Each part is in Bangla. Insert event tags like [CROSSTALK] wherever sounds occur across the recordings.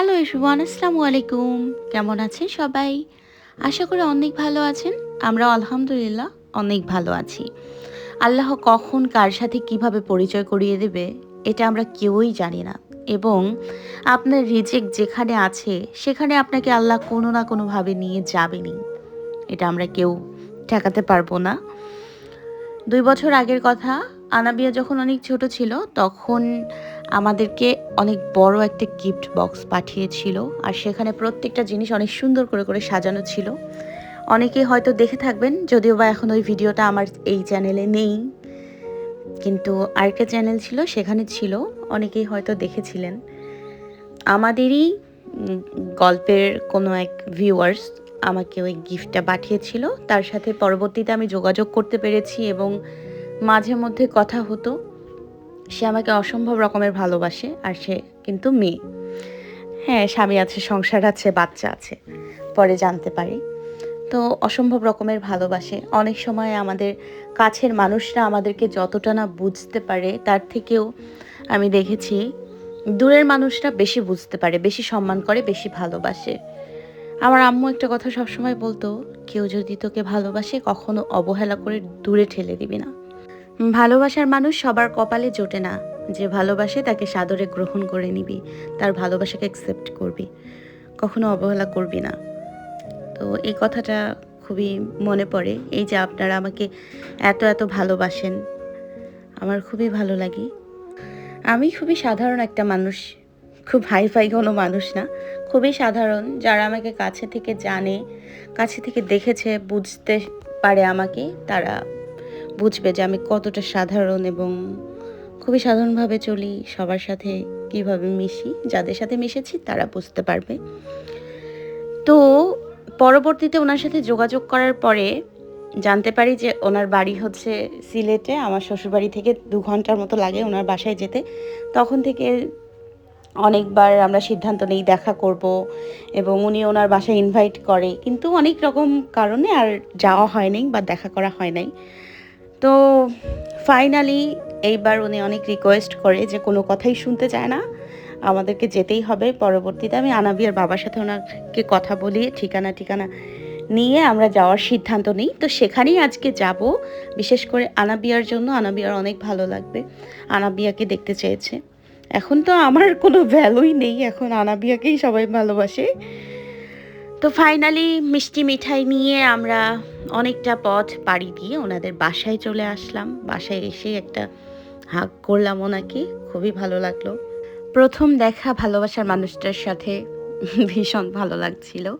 হ্যালো এভরিওয়ান আসসালামু আলাইকুম কেমন আছেন সবাই? আশা করি অনেক ভালো আছেন। আমরা আলহামদুলিল্লাহ অনেক ভালো আছি। আল্লাহ কখন কার সাথে কীভাবে পরিচয় করিয়ে দেবে, এটা আমরা কেউই জানি না। এবং আপনার রিজেক্ট যেখানে আছে, সেখানে আপনাকে আল্লাহ কোনো না কোনোভাবে নিয়ে যাবেনি এটা আমরা কেউ ঠেকাতে পারব না। দুই বছর আগের কথা, আনাবিয়া যখন অনেক ছোট ছিল, তখন আমাদেরকে অনেক বড় একটা গিফট বক্স পাঠিয়েছিল আর সেখানে প্রত্যেকটা জিনিস অনেক সুন্দর করে করে সাজানো ছিল। অনেকে হয়তো দেখে থাকবেন, যদিও বা এখন ওই ভিডিওটা আমার এই চ্যানেলে নেই। কিন্তু আরেকটা চ্যানেল ছিল, সেখানে ছিল, অনেকেই হয়তো দেখেছিলেন। আমাদেরই গল্পের কোনো এক ভিউয়ার্স আমাকে ওই গিফটটা পাঠিয়েছিল। তার সাথে পরবর্তীতে আমি যোগাযোগ করতে পেরেছি এবং মাঝে মধ্যে কথা হতো। সে আমাকে অসম্ভব রকমের ভালোবাসে আর সে কিন্তু মেয়ে। হ্যাঁ স্বামী আছে, সংসার আছে, বাচ্চা আছে, পরে জানতে পারি। তো অসম্ভব রকমের ভালোবাসে। অনেক সময় আমাদের কাছের মানুষরা আমাদেরকে যতটা না বুঝতে পারে, তার থেকেও আমি দেখেছি দূরের মানুষরা বেশি বুঝতে পারে, বেশি সম্মান করে, বেশি ভালোবাসে। আমার আম্মু একটা কথা সবসময় বলতো, কেউ যদি তোকে ভালোবাসে, কখনো অবহেলা করে দূরে ঠেলে দিবি না। ভালোবাসার মানুষ সবার কপালে জোটে না। যে ভালোবাসে তাকে সাদরে গ্রহণ করে নিবি, তার ভালোবাসাকে অ্যাকসেপ্ট করবি। কখনো অবহেলা করবি না। তো এই কথাটা খুবই মনে পড়ে। এই যে আপনারা আমাকে এত এত ভালোবাসেন, আমার খুবই ভালো লাগে। আমি খুবই সাধারণ একটা মানুষ, খুব হাইফাই কোনো মানুষ না। খুবই সাধারণ, যারা আমাকে কাছে থেকে জানে, কাছে থেকে দেখেছে, বুঝতে পারে আমাকে, তারা বুঝবে যে আমি কতটা সাধারণ এবং খুবই সাধারণভাবে চলি, সবার সাথে কীভাবে মিশি, যাদের সাথে মিশেছি তারা বুঝতে পারবে। তো পরবর্তীতে ওনার সাথে যোগাযোগ করার পরে জানতে পারি যে ওনার বাড়ি হচ্ছে সিলেটে, আমার শ্বশুরবাড়ি থেকে দু ঘণ্টার মতো লাগে ওনার বাসায় যেতে। তখন থেকে অনেকবার আমরা সিদ্ধান্ত নেই দেখা করব এবং উনি ওনার বাসায় ইনভাইট করে। কিন্তু অনেক রকম কারণে আর যাওয়া হয় নাই বা দেখা করা হয় নাই। তো ফাইনালি এইবার উনি অনেক রিকোয়েস্ট করে যে কোনো কথাই শুনতে চায় না। আমাদেরকে যেতেই হবে। পরবর্তীতে আমি আনাবিয়ার বাবার সাথে ওনাকে কথা বলিয়ে ঠিকানা ঠিকানা নিয়ে আমরা যাওয়ার সিদ্ধান্ত নিই। তো সেখানেই আজকে যাব। বিশেষ করে আনাবিয়ার জন্য। আনাবিয়ার অনেক ভালো লাগবে। আনাবিয়াকে দেখতে চেয়েছে। এখন তো আমার কোনো ভ্যালুই নেই। এখন আনাবিয়াকেই সবাই ভালোবাসে। তো ফাইনালি মিষ্টি মিঠাই নিয়ে আমরা অনেকটা পথ পাড়ি দিয়ে ওনাদের বাসায় চলে আসলাম। বাসায় এসে একটা হাক করলাম ওনাকে, খুবই ভালো লাগল। প্রথম দেখা ভালোবাসার মানুষটার সাথে ভীষণ ভালো লাগছিল।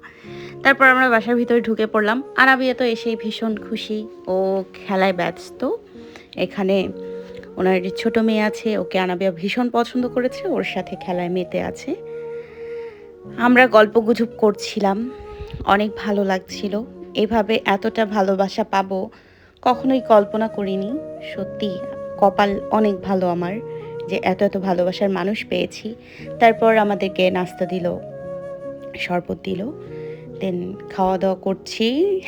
তারপর আমরা বাসার ভিতরে ঢুকে পড়লাম। আরাবিয়া তো এসেই ভীষণ খুশি। ও খেলায় ব্যস্ত। এখানে ওনার ছোট মেয়ে আছে, ওকে আনাবিয়া ভীষণ পছন্দ করেছে। ওর সাথে খেলায় মেতে আছে। আমরা গল্প গুজব করছিলাম। অনেক ভালো লাগছিল। এভাবে এতটা ভালোবাসা পাবো কখনোই কল্পনা করিনি। সত্যি, কপাল অনেক ভালো আমার যে এত এত ভালোবাসার মানুষ পেয়েছি। তারপর আমাদেরকে নাস্তা দিল, শরবত দিল দেন খাওয়া দাওয়া করছি।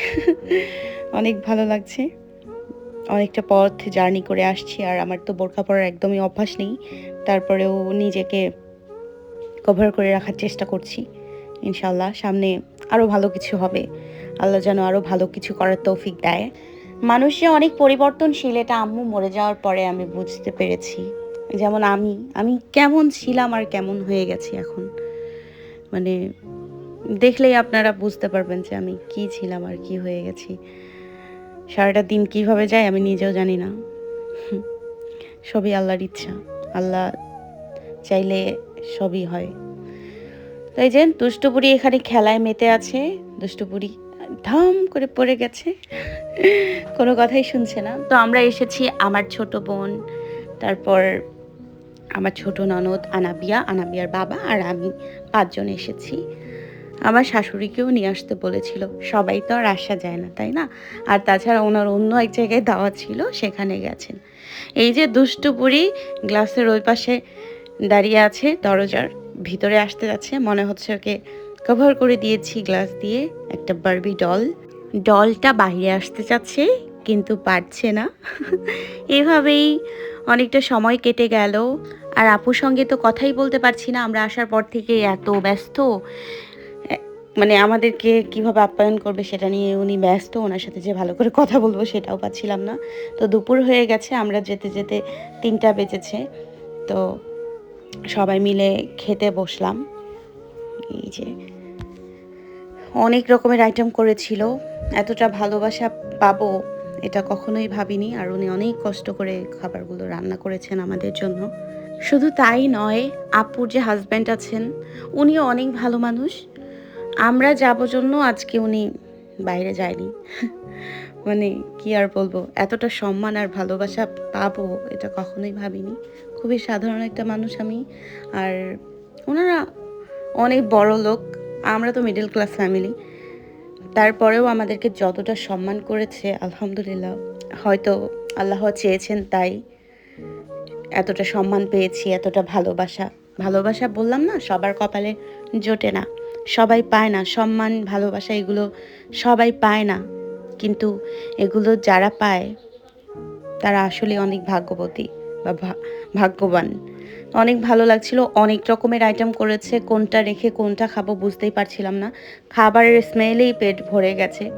অনেক ভালো লাগছে। অনেকটা পথ জার্নি করে আসছি আর আমার তো বোরখা পরার একদমই অভ্যাস নেই। তারপরেও নিজেকে কভার করে রাখার চেষ্টা করছি। ইনশাল্লাহ সামনে আরও ভালো কিছু হবে। আল্লাহ যেন আরও ভালো কিছু করার তৌফিক দেয়। মানুষ যে অনেক পরিবর্তনশীল, এটা আম্মু মরে যাওয়ার পরে আমি বুঝতে পেরেছি। যেমন আমি আমি কেমন ছিলাম আর কেমন হয়ে গেছি এখন। মানে দেখলেই আপনারা বুঝতে পারবেন যে আমি কি ছিলাম আর কি হয়ে গেছি। সারাটা দিন কীভাবে যায় আমি নিজেও জানি না। সবই আল্লাহর ইচ্ছা। আল্লাহ চাইলে সবই হয়। তাই যে দুষ্টপুরি এখানে খেলায় মেতে আছে দুষ্টপুরি ধাম করে পড়ে গেছে। কোনো কথাই শুনছে না। তো আমরা এসেছি আমার ছোট বোন, তারপর আমার ছোট ননদ আনাবিয়া, আনাবিয়ার বাবা আর আমি পাঁচজন এসেছি। আমার শাশুড়িকেও নিয়ে আসতে বলেছিল। সবাই তো আর আসা যায় না, তাই না? আর তাছাড়া ওনার অন্য এক জায়গায় দাওয়া ছিল, সেখানে গেছেন। এই যে দুষ্টুপুরি গ্লাসের ওই পাশে দাঁড়িয়ে আছে দরজার ভিতরে আসতে যাচ্ছে। মনে হচ্ছে ওকে কভার করে দিয়েছি গ্লাস দিয়ে একটা বারবি ডল ডলটা বাইরে আসতে চাচ্ছে কিন্তু পারছে না। [LAUGHS] এভাবেই অনেকটা সময় কেটে গেল। আর আপুর সঙ্গে তো কথাই বলতে পারছি না। আমরা আসার পর থেকে এত ব্যস্ত। মানে আমাদেরকে কীভাবে আপ্যায়ন করবে সেটা নিয়ে উনি ব্যস্ত। ওনার সাথে যে ভালো করে কথা বলব সেটাও পাচ্ছিলাম না। তো দুপুর হয়ে গেছে, আমরা যেতে যেতে তিনটা বেজেছে। তো সবাই মিলে খেতে বসলাম। এই যে অনেক রকমের আইটেম করেছিল। এতটা ভালোবাসা পাবো এটা কখনোই ভাবিনি আর উনি অনেক কষ্ট করে খাবারগুলো রান্না করেছেন আমাদের জন্য। শুধু তাই নয়, আপুর যে হাজব্যান্ড আছেন, উনিও অনেক ভালো মানুষ। আমরা যাব জন্য আজকে উনি বাইরে যায়নি। মানে কি আর বলব, এতটা সম্মান আর ভালোবাসা পাবো এটা কখনোই ভাবিনি। খুবই সাধারণ একটা মানুষ আমি। আর ওনারা অনেক বড় লোক, আমরা তো মিডল ক্লাস ফ্যামিলি তারপরেও আমাদেরকে যতটা সম্মান করেছে, আলহামদুলিল্লাহ, হয়তো আল্লাহ চেয়েছেন তাই। এতটা সম্মান পেয়েছি, এতটা ভালোবাসা। ভালোবাসা বললাম না, সবার কপালে জোটে না। সবাই পায় না, সম্মান, ভালোবাসা এগুলো সবাই পায় না। কিন্তু এগুলো যারা পায়, তারা আসলে অনেক ভাগ্যবতী। বা ভাগ্যবান। অনেক ভালো লাগছিল, অনেক রকমের আইটেম করেছে, কোনটা রেখে কোনটা খাব বুঝতেই পারছিলাম না। খাবারের স্মেলেই পেট ভরে গেছে।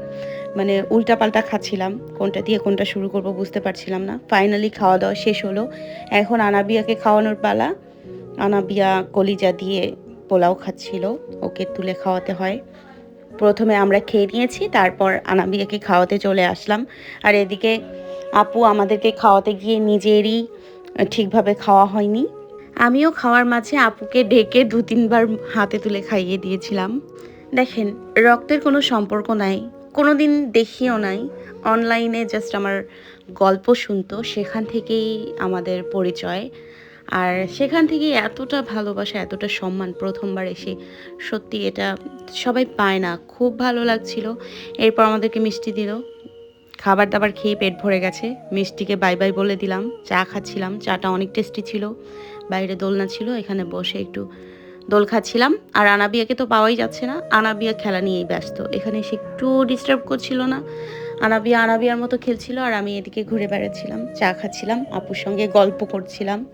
মানে উল্টাপাল্টা খাচ্ছিলাম, কোনটা দিয়ে কোনটা শুরু করব বুঝতে পারছিলাম না। ফাইনালি খাওয়া দাওয়া শেষ হলো। এখন আনাবিয়াকে খাওয়ানোর পালা। আনাবিয়া কলিজা দিয়ে পোলাও খাচ্ছিল, ওকে তুলে খাওয়াতে হয়। প্রথমে আমরা খেয়ে নিয়েছি, তারপর আনাবিয়াকে খাওয়াতে চলে আসলাম। আর এদিকে আপু আমাদেরকে খাওয়াতে গিয়ে নিজেরই ঠিকভাবে খাওয়া হয়নি। আমিও খাওয়ার মাঝে আপুকে ডেকে দু তিনবার হাতে তুলে খাইয়ে দিয়েছিলাম। দেখেন, রক্তের কোনো সম্পর্ক নাই কোনো দিন দেখিও নাই। অনলাইনে জাস্ট আমার গল্প শুনতো, সেখান থেকেই আমাদের পরিচয়। আর সেখান থেকে এতটা ভালোবাসা, এতটা সম্মান প্রথমবার এসে সত্যি এটা সবাই পায় না। খুব ভালো লাগছিল। এরপর আমাদেরকে মিষ্টি দিল। খাবার দাবার খেয়ে পেট ভরে গেছে। মিষ্টিকে বাই বাই বলে দিলাম। চা খাচ্ছিলাম। চাটা অনেক টেস্টি ছিল। বাইরে দোলনা ছিল, এখানে বসে একটু দোল খাচ্ছিলাম। আর আনাবিয়াকে তো পাওয়াই যাচ্ছে না। আনাবিয়া খেলা নিয়েই ব্যস্ত। এখানে সে একটু ডিস্টার্ব করছিল না। আনাবিয়া আনাবিয়ার মতো খেলছিল আর আমি এদিকে ঘুরে বেড়াচ্ছিলাম। চা খাচ্ছিলাম। আপুর সঙ্গে গল্প করছিলাম।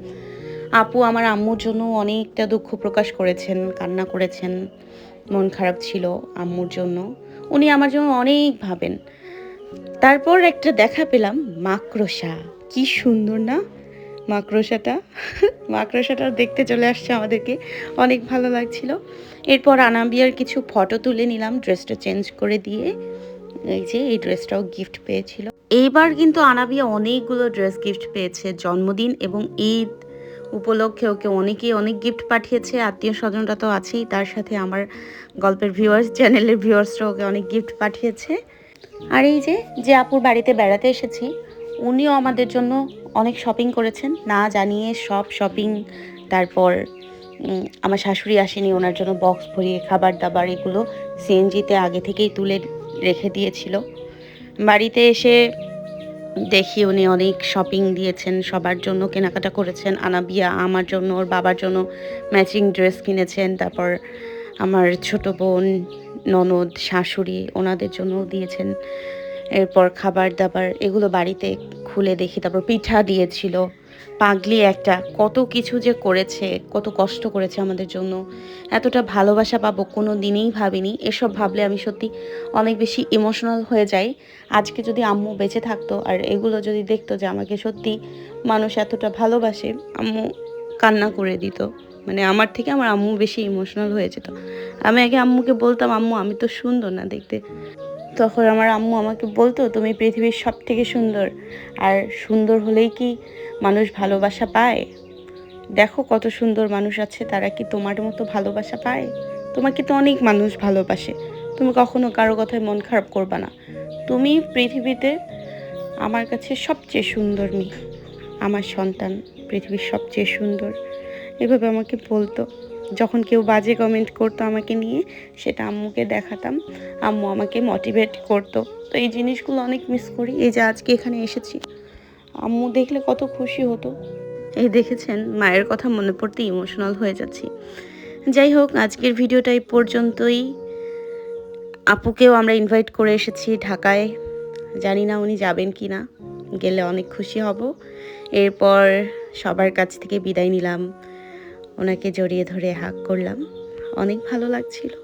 আপু আমার আম্মুর জন্য অনেকটা দুঃখ প্রকাশ করেছেন, কান্না করেছেন। মন খারাপ ছিল আম্মুর জন্য। উনি আমার জন্য অনেক ভাবেন। তারপর একটা দেখা পেলাম, মাকড়সা। কি সুন্দর না? মাকড়সাটা। [LAUGHS] মাকড়সাটা দেখতে চলে আসছে আমাদেরকে। অনেক ভালো লাগছিল। এরপর আনাবিয়ার কিছু ফটো তুলে নিলাম, ড্রেসটা চেঞ্জ করে দিয়ে। এই যে, এই ড্রেসটাও গিফট পেয়েছিল। এইবার কিন্তু আনাবিয়া অনেকগুলো ড্রেস গিফট পেয়েছে, জন্মদিন এবং ঈদ উপলক্ষে ওকে অনেকেই অনেক গিফট পাঠিয়েছে। আত্মীয় স্বজনরা তো আছেই, তার সাথে আমার গল্পের ভিউয়ার্স চ্যানেলের ভিউয়ার্সরা ওকে অনেক গিফট পাঠিয়েছে। আর এই যে যে আপুর বাড়িতে বেড়াতে এসেছি, উনিও আমাদের জন্য অনেক শপিং করেছেন। না জানিয়ে সব শপিং তারপর আমার শাশুড়ি আসেনি, ওনার জন্য বক্স ভরিয়ে খাবার দাবার এগুলো সিএনজিতে আগে থেকেই তুলে রেখে দিয়েছিল। বাড়িতে এসে দেখি উনি অনেক শপিং দিয়েছেন, সবার জন্য কেনাকাটা করেছেন। আনাবিয়া আমার জন্য, ওর বাবার জন্য ম্যাচিং ড্রেস কিনেছেন, তারপর আমার ছোট বোন ননদ, শাশুড়ি ওনাদের জন্যও দিয়েছেন। এরপর খাবার দাবার এগুলো বাড়িতে খুলে দেখি। তারপর পিঠা দিয়েছিল। পাগলি একটা, কত কিছু যে করেছে, কত কষ্ট করেছে আমাদের জন্য। এতটা ভালোবাসা পাবো কোনো দিনেই ভাবিনি। এসব ভাবলে আমি সত্যি অনেক বেশি ইমোশনাল হয়ে যাই। আজকে যদি আম্মু বেঁচে থাকতো আর এগুলো যদি দেখতো যে আমাকে সত্যি মানুষ এতটা ভালোবাসে, আম্মু কান্না করে দিত। মানে আমার থেকে আমার আম্মু বেশি ইমোশনাল হয়ে যেত আমি আগে আম্মুকে বলতাম, আম্মু, আমি তো সুন্দর না দেখতে। তখন আমার আম্মু আমাকে বলতো, তুমি পৃথিবীর সব থেকে সুন্দর। আর সুন্দর হলেই কি মানুষ ভালোবাসা পায়? দেখো কত সুন্দর মানুষ আছে, তারা কি তোমার মতো ভালোবাসা পায়? তোমাকে তো অনেক মানুষ ভালোবাসে। তুমি কখনো কারও কথায় মন খারাপ করবা না। তুমি পৃথিবীতে আমার কাছে সবচেয়ে সুন্দর মেয়ে আমার সন্তান পৃথিবীর সবচেয়ে সুন্দর। এভাবে আমাকে বলতো। যখন কেউ বাজে কমেন্ট করতো আমাকে নিয়ে, সেটা আম্মুকে দেখাতাম। আম্মু আমাকে মোটিভেট করতো। তো এই জিনিসগুলো অনেক মিস করি। এই যে আজকে এখানে এসেছি। আম্মু দেখলে কত খুশি হতো। এই দেখেছেন, মায়ের কথা মনে পড়তে ইমোশনাল হয়ে যাচ্ছি। যাই হোক, আজকের ভিডিওটা এই পর্যন্তই। আপুকেও আমরা ইনভাইট করে এসেছি ঢাকায়। জানি না উনি যাবেন কি না গেলে অনেক খুশি হব। এরপর সবার কাছ থেকে বিদায় নিলাম। ওনাকে জড়িয়ে ধরে হাক করলাম। অনেক ভালো লাগছিল।